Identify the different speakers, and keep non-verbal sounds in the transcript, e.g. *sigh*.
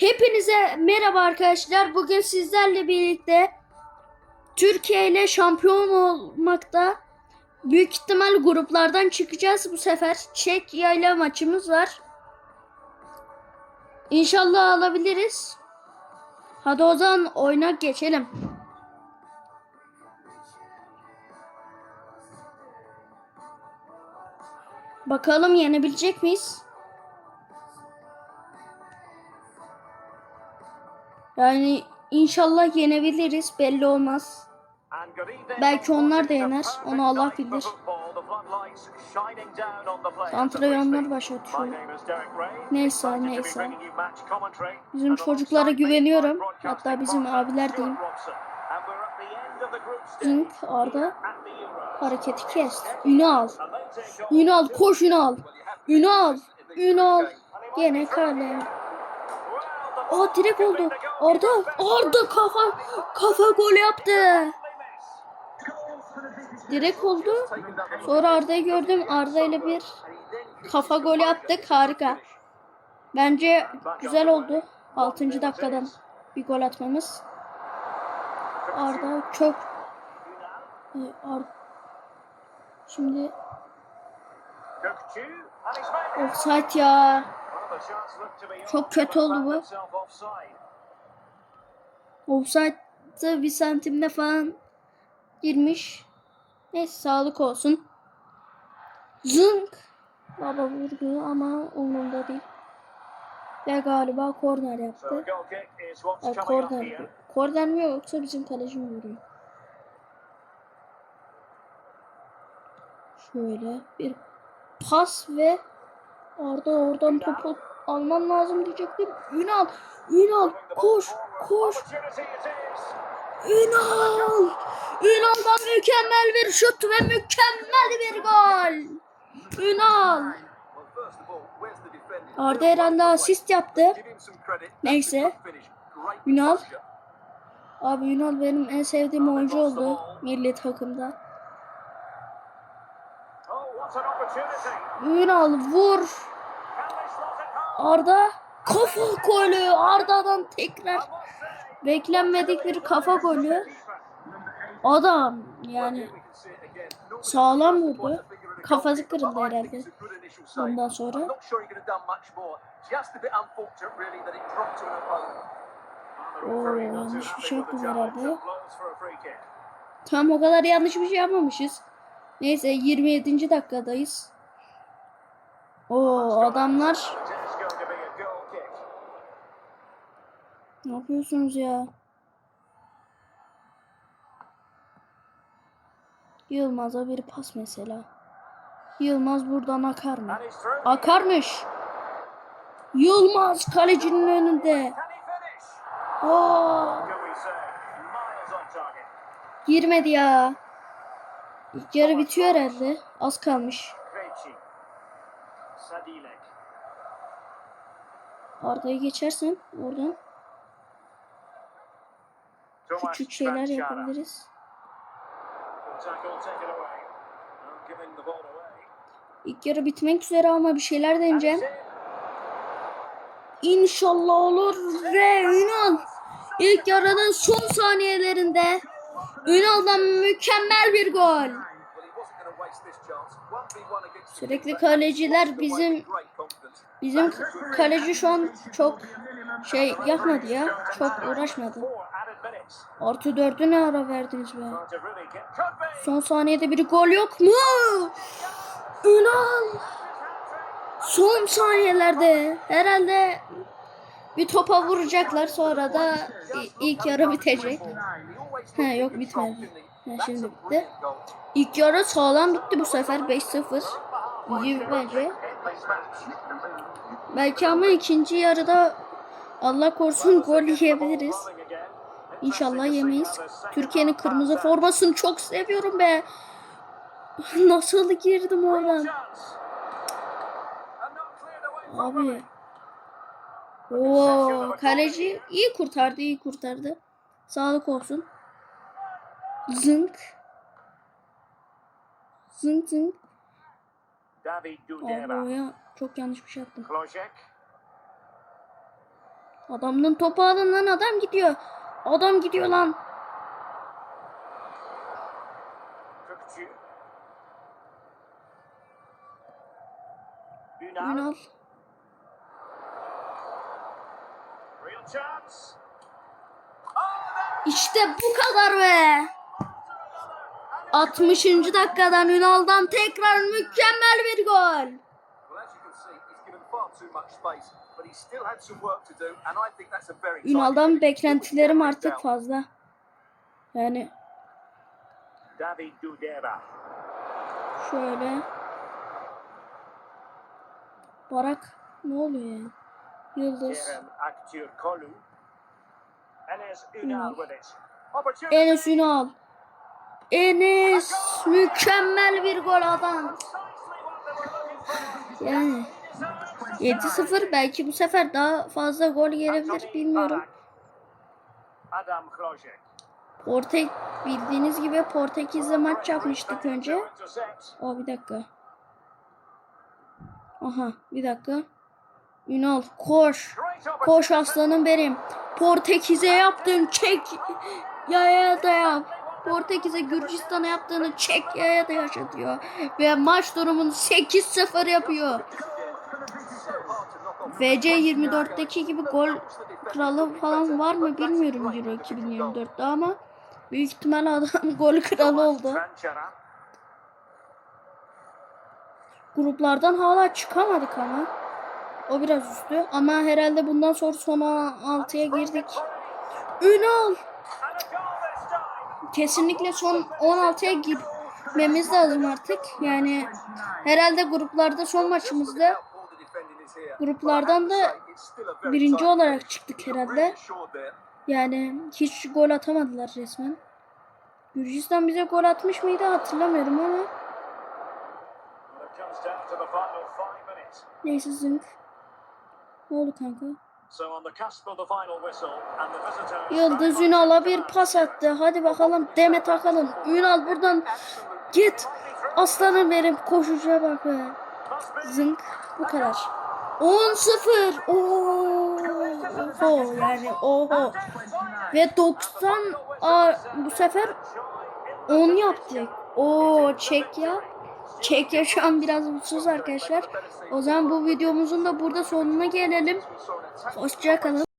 Speaker 1: Hepinize merhaba arkadaşlar. Bugün sizlerle birlikte Türkiye ile şampiyon olmakta. Büyük ihtimal gruplardan çıkacağız bu sefer. Çekya ile maçımız var. İnşallah alabiliriz. Hadi o zaman oyuna geçelim. Bakalım yenebilecek miyiz? Yani inşallah yenebiliriz belli olmaz.
Speaker 2: Belki onlar da yener. Onu Allah bilir.
Speaker 1: Antrenörler başlatıyor. Neyse neyse. Bizim çocuklara güveniyorum. Hatta bizim abiler diyeyim. Zink Arda hareketi kes. Ünal. Ünal koş Ünal. Ünal. Ünal. Gene kale. Aa direkt oldu. Arda. Arda kafa kafa gol yaptı. Direkt oldu. Sonra Arda'yı gördüm. Arda ile bir kafa golü attık. Harika. Bence güzel oldu. 6. dakikadan bir gol atmamız. Arda çok Ee, Ar Şimdi offside ya.
Speaker 2: Çok kötü oldu bu.
Speaker 1: Offside'da bir santimde falan girmiş. Neyse sağlık olsun. Zınk. Baba vurdu ama umurumda değil. Ve galiba korner yaptı. Ay, korner. Korner mi yoksa bizim kaleci vuruyor? Şöyle bir pas ve Arda oradan topu alman lazım diyecektim. Ünal, Ünal koş, koş. Ünal! Ünal'dan mükemmel bir şut ve mükemmel bir gol. Ünal! Arda Eren de asist yaptı. Neyse. Ünal. Abi Ünal benim en sevdiğim oyuncu oldu milli takımda. Ünal vur. Arda kafa golü. Arda'dan tekrar beklenmedik bir kafa golü. Adam yani sağlam vurdu. Kafası kırıldı herhalde. Ondan sonra. Oo, yanlış bir şey yaptım herhalde. Tam o kadar yanlış bir şey yapmamışız. Neyse 27. dakikadayız. Oo adamlar ne yapıyorsunuz ya? Yılmaz'a bir pas mesela. Yılmaz buradan akar mı? Akarmış. Yılmaz kalecinin önünde. Oo, girmedi ya. İlk yarı bitiyor herhalde. Az kalmış. Arda'yı geçersen oradan küçük şeyler yapabiliriz. İlk yarı bitmek üzere ama bir şeyler deneyeceğim. İnşallah olur ve Ünal ilk yarının son saniyelerinde Ünal'dan mükemmel bir gol. Sürekli kaleciler bizim bizim kaleci şu an çok şey yapmadı ya. Çok uğraşmadı. Artı dördü ne ara verdiniz be? Son saniyede bir gol yok mu? Ünal. Son saniyelerde herhalde bir topa vuracaklar sonra da ilk yarı bitecek. He yok bitmedi. He, şimdi bitti. İlk yarı sağlam bitti bu sefer 5-0. İyi bence. Belki ama ikinci yarıda Allah korusun gol yiyebiliriz. İnşallah yemeyiz. Türkiye'nin kırmızı formasını çok seviyorum be. *laughs* Nasıl girdim oradan? Abi. Oo, kaleci iyi kurtardı, iyi kurtardı. Sağlık olsun. Zınk. Zınk zınk. Abi ya çok yanlış bir şey yaptım. Adamın topu alın lan adam gidiyor. Adam gidiyor lan.
Speaker 2: Ünal.
Speaker 1: İşte bu kadar be. 60. dakikadan Ünal'dan tekrar mükemmel bir gol. Ünal'dan beklentilerim artık fazla. Yani şöyle. Barak ne oluyor ya? Yıldız.
Speaker 2: Enes Ünal.
Speaker 1: Enes Ünal. Enes mükemmel bir gol adam. Yani 7-0 belki bu sefer daha fazla gol gelebilir bilmiyorum. Portek bildiğiniz gibi Portekiz'le maç yapmıştık önce. O bir dakika. Aha bir dakika. Ünal koş. Koş aslanım benim. Portekiz'e yaptığın çek yaya da yap. Portekiz'e Gürcistan'a yaptığını çek yaya da yaşatıyor. Ve maç durumunu 8-0 yapıyor. FC 24'teki gibi gol kralı falan var mı bilmiyorum Euro 2024'te ama büyük ihtimal adam *laughs* gol kralı oldu. Gruplardan hala çıkamadık ama. O biraz üstü ama herhalde bundan sonra son 16'ya girdik. Ünal kesinlikle son 16'ya girmemiz lazım artık. Yani herhalde gruplarda son maçımızda gruplardan da birinci olarak çıktık herhalde. Yani hiç gol atamadılar resmen. Gürcistan bize gol atmış mıydı hatırlamıyorum ama. Neyse zınk. Ne oldu kanka?
Speaker 2: So on the cusp of the final whistle and the visitors.
Speaker 1: Yıldız Ünal'a bir pas attı. Hadi bakalım Demet Akalın. Ünal buradan git. Aslanım benim koşucuya bak be. Zınk. Bu kadar. 10-0. Oho yani oho. Ve 90 aa, bu sefer 10 yaptık. Oo Çekya. Çekya şu an biraz mutsuz arkadaşlar. O zaman bu videomuzun da burada sonuna gelelim. Hoşçakalın.